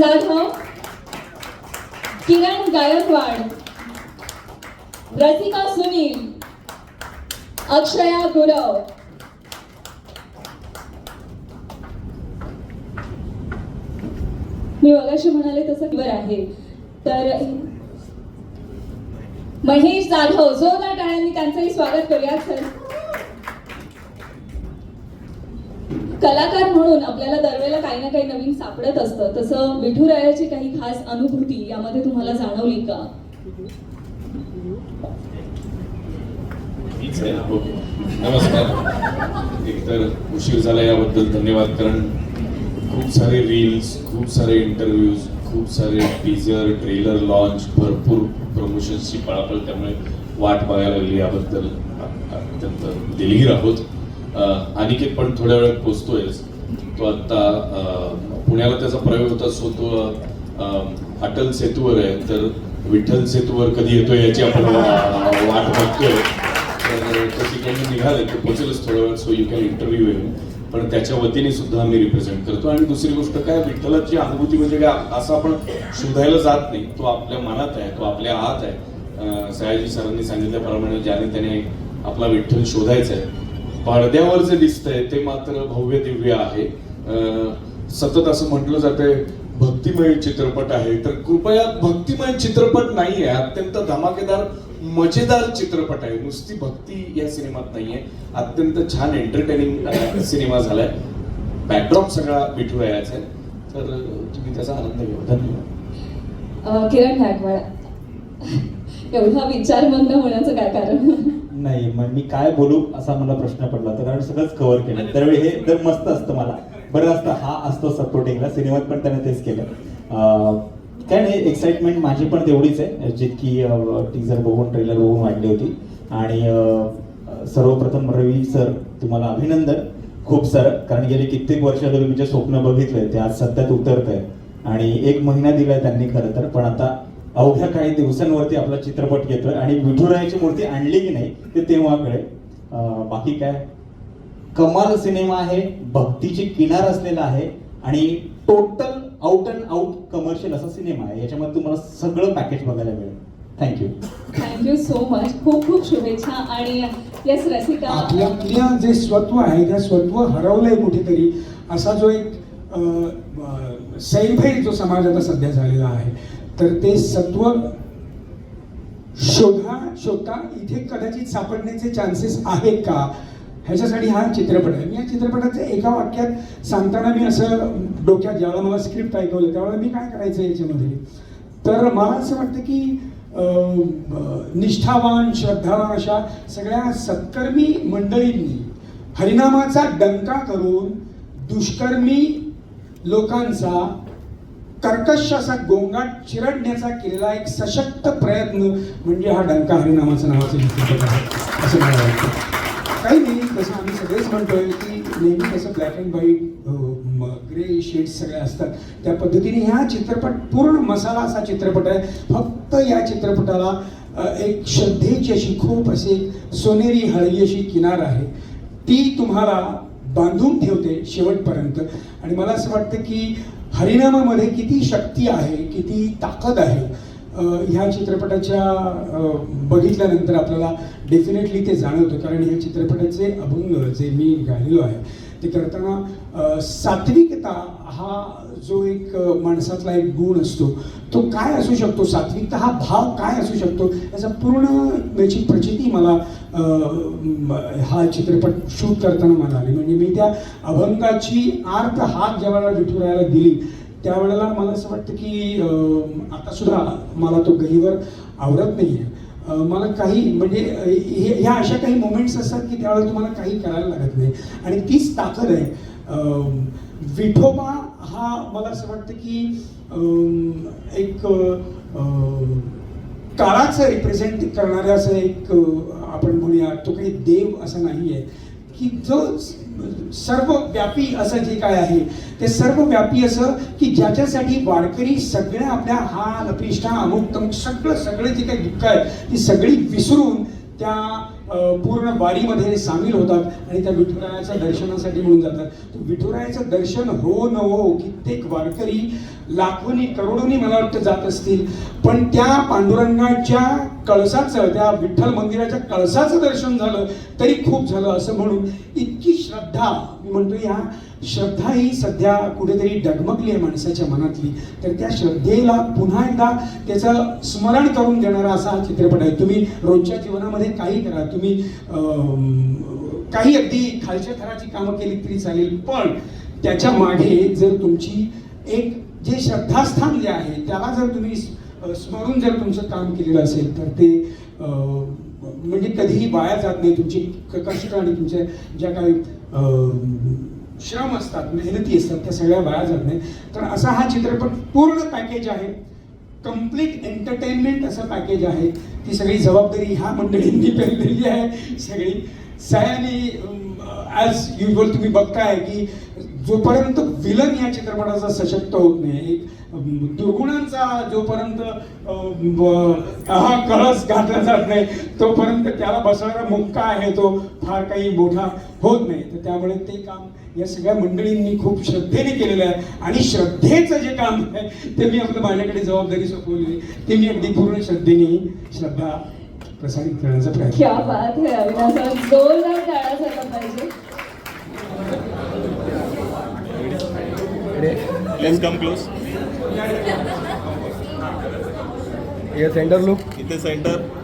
जाधव किरण गायकवाड. रसिका सुनील. अक्षया गुरव. मी मगाशी म्हणाले तसं बर आहे. तर महेश जाधव जोरदार टाळ्यांनी त्यांचंही स्वागत करूया. सर कलाकार म्हणून आपल्याला दरवेळेला काही ना काही नवीन सापडत असतं. तसं विठुरायाची काही खास अनुभूती यामध्ये तुम्हाला जाणवली का? हो. नमस्कार. एकतर उशीर झाला याबद्दल धन्यवाद कारण खूप सारे रील्स खूप सारे इंटरव्ह्यूज खूप सारे टीजर ट्रेलर लॉन्च भरपूर प्रमोशन्सची पळापळ त्यामुळे वाट बघायला लागली. याबद्दल अत्यंत दिलगीर आहोत. अनिकेत पण थोड्या वेळात पोचतोय. तो आता पुण्याला त्याचा प्रयोग होता. सो तो अटल सेतूवर आहे. तर विठ्ठल सेतूवर कधी येतोय याची आपण वाट बघतोय. तर तो तिकडनं निघाले. ते पोचेलच थोड्या वेळ सो यू कॅन इंटरव्ह्यू येऊन पण त्याच्या वतीने सुद्धा आम्ही रिप्रेझेंट करतो. आणि दुसरी गोष्ट काय विठ्ठलाची अनुभूती म्हणजे काय असं आपण शोधायला जात नाही. तो आपल्या मनात आहे. तो आपल्या आत आहे. सयाजी सरांनी सांगितल्याप्रमाणे ज्याने त्याने आपला विठ्ठल शोधायचा आहे. पडद्यावर जे दिसतंय ते मात्र भव्य दिव्य आहे. सतत असं म्हटलं जातंय भक्तिमय चित्रपट आहे. तर कृपया भक्तिमय चित्रपट नाही आहे अत्यंत धमाकेदार मजेदार चित्रपट आहे. नुसती भक्ती या सिनेमात नाहीये. अत्यंत छान एंटरटेनिंग सिनेमा झालाय. बॅकड्रॉप सगळा विठुरायाचा आहे. तर तुम्ही त्याचा आनंद घ्या. धन्यवाद. किरण गायकवाड एवढा विचार मंद होण्याचं काय कारण? नाही मग मी काय बोलू असा मला प्रश्न पडला होता कारण सगळंच कव्हर केलं. त्यावेळी हे तर मस्त असतं मला. बरं असतं हा असतो सपोर्टिंगला सिनेमात पण त्याने तेच केलं. काय नाही एक्साइटमेंट माझी पण तेवढीच आहे. जितकी टीजर बघून ट्रेलर बघून वाढली होती. आणि सर्वप्रथम रवी सर तुम्हाला अभिनंदन. खूप सारं कारण गेले कित्येक वर्ष तुम्ही जे स्वप्न बघितलंय ते आज सध्यात उतरत आहे आणि एक महिना दिलाय त्यांनी खरं तर पण आता अवघ्या काही दिवसांवरती आपला चित्रपट येतोय आणि विठुरायाची मूर्ती आणली की नाही ते तेव्हा कळेल. बाकी काय? कमाल सिनेमा आहे भक्तीची किनार असलेला आहे आणि total out and out commercial असा सिनेमा आहे. याच्यामध्ये तुम्हाला सगळं पॅकेज बघायला मिळेल. थँक्यू थँक्यू सो मच खूप खूप शुभेच्छा आणि येस रसिका. आपल्यातल्या जे स्वत्व आहे त्या स्वत्व हरवलंय कुठेतरी असा जो एक सैरभैर जो समाज आता सध्या झालेला आहे तर ते सत्व शोधा शोधता इथे कदाचित सापडण्याचे चान्सेस आहेत का? ह्याच्यासाठी हा चित्रपट आहे. मी या चित्रपटाचं एका वाक्यात सांगताना मी असं डोक्यात ज्यावेळेला मला स्क्रिप्ट ऐकवलं त्यावेळेला मी काय करायचं याच्यामध्ये? तर मला असं वाटतं की निष्ठावान श्रद्धावान अशा सगळ्या सत्कर्मी मंडळींनी हरिनामाचा डंका करून दुष्कर्मी लोकांचा कर्कश असा गोंगाट चिरडण्याचा केलेला एक सशक्त प्रयत्न म्हणजे हा डंका हरिनामाचं नावाचं चित्रपट आहे असं मला वाटतं. काही नाही तसं आम्ही सगळेच म्हणतोय की नेहमी कसं black and white grey shades सगळ्या असतात. त्या पद्धतीने ह्या चित्रपट पूर्ण मसाला असा चित्रपट आहे. फक्त या चित्रपटाला एक श्रद्धेची अशी खूप अशी एक सोनेरी हळवी अशी किनार आहे. ती तुम्हाला बांधून ठेवते शेवटपर्यंत. आणि मला असं वाटतं की हरिनामामध्ये किती शक्ती आहे किती ताकद आहे ह्या चित्रपटाच्या बघितल्यानंतर आपल्याला डेफिनेटली ते जाणवतं. कारण ह्या चित्रपटाचे अभंग जे मी गायलेलो आहे ते करताना सात्विकता हा जो एक माणसातला एक गुण असतो तो काय असू शकतो? सात्विकता हा भाव काय असू शकतो? याचा पूर्ण याची प्रचिती मला हा चित्रपट शूट करताना म्हणाले. म्हणजे मी त्या अभंगाची आर्त हात ज्या वेळेला विठुरायाला दिली त्यावेळेला मला असं वाटतं की आतासुद्धा आता सुद्धा मला तो गहीवर आवडत नाही आहे मला काही म्हणजे हे ह्या अशा काही मोमेंट्स असतात की त्यावेळेला तुम्हाला काही करायला लागत नाही. आणि तीच ताकद आहे. विठोबा हा मला असं वाटतं की एक काळाचं रिप्रेझेंट करणारा असं एक आपण म्हणूया तो काही देव असा नाही आहे की जो सर्व व्यापी असं जे काय आहे ते सर्व व्यापी असं की ज्याच्यासाठी वारकरी सगळ्या आपल्या हाल अपिष्टा अमुक तमुक सगळं सगळं जे काही दुःख आहे ती सगळी विसरून त्या पूर्ण वारीमध्ये सामील होतात आणि त्या विठुरायाच्या दर्शनासाठी म्हणून जातात. तर विठुरायाचं दर्शन हो न हो कित्येक वारकरी लाखोनी करोडोनी मला वाटतं जात असतील. पण त्या पांडुरंगाच्या कळसाचं त्या विठ्ठल मंदिराच्या कळसाचं दर्शन झालं तरी खूप झालं असं म्हणून इतकी श्रद्धा मी म्हणतो ह्या श्रद्धा ही सध्या कुठेतरी डगमगली आहे माणसाच्या मनातली. तर त्या श्रद्धेला पुन्हा एकदा त्याचं स्मरण करून देणारा असा हा चित्रपट आहे. तुम्ही रोजच्या जीवनामध्ये काही करा. तुम्ही काही अगदी खालच्या थराची कामं केली तरी चालेल. पण त्याच्यामागे जर तुमची एक जे श्रद्धास्थान जे आहे त्याला जर तुम्ही स्मरून जर तुमचं काम केलेलं असेल तर ते म्हणजे कधीही वाया जात नाही तुमची क- कष्ट आणि तुमच्या ज्या काही श्रम असतात मेहनती असतात त्या सगळ्या वाया जात नाही. तर असा हा चित्रपट पूर्ण पॅकेज आहे. कंप्लीट एंटरटेनमेंट असं पॅकेज आहे. ती सगळी जबाबदारी ह्या मंडळींनी पेरलेली आहे. सगळी सयानी ॲज युजल तुम्ही बघताय की जोपर्यंत विलन या चित्रपटाचा सशक्त होत नाही दुर्गुणांचा जोपर्यंत हा कळस घातला जात नाही तोपर्यंत त्याला बसणारा मुक्का आहे तो फार काही मोठा होत नाही. तर त्यामुळे ते काम या सगळ्या मंडळींनी खूप श्रद्धेने केलेलं आहे. आणि श्रद्धेचं जे काम आहे ते मी आपलं माझ्याकडे जबाबदारी सोपवली ते मी अगदी पूर्ण श्रद्धेने श्रद्धा प्रसारित करण्याचा प्रयत्न है लेट्स कम क्लोज ये सेंटर लुक इथे सेंटर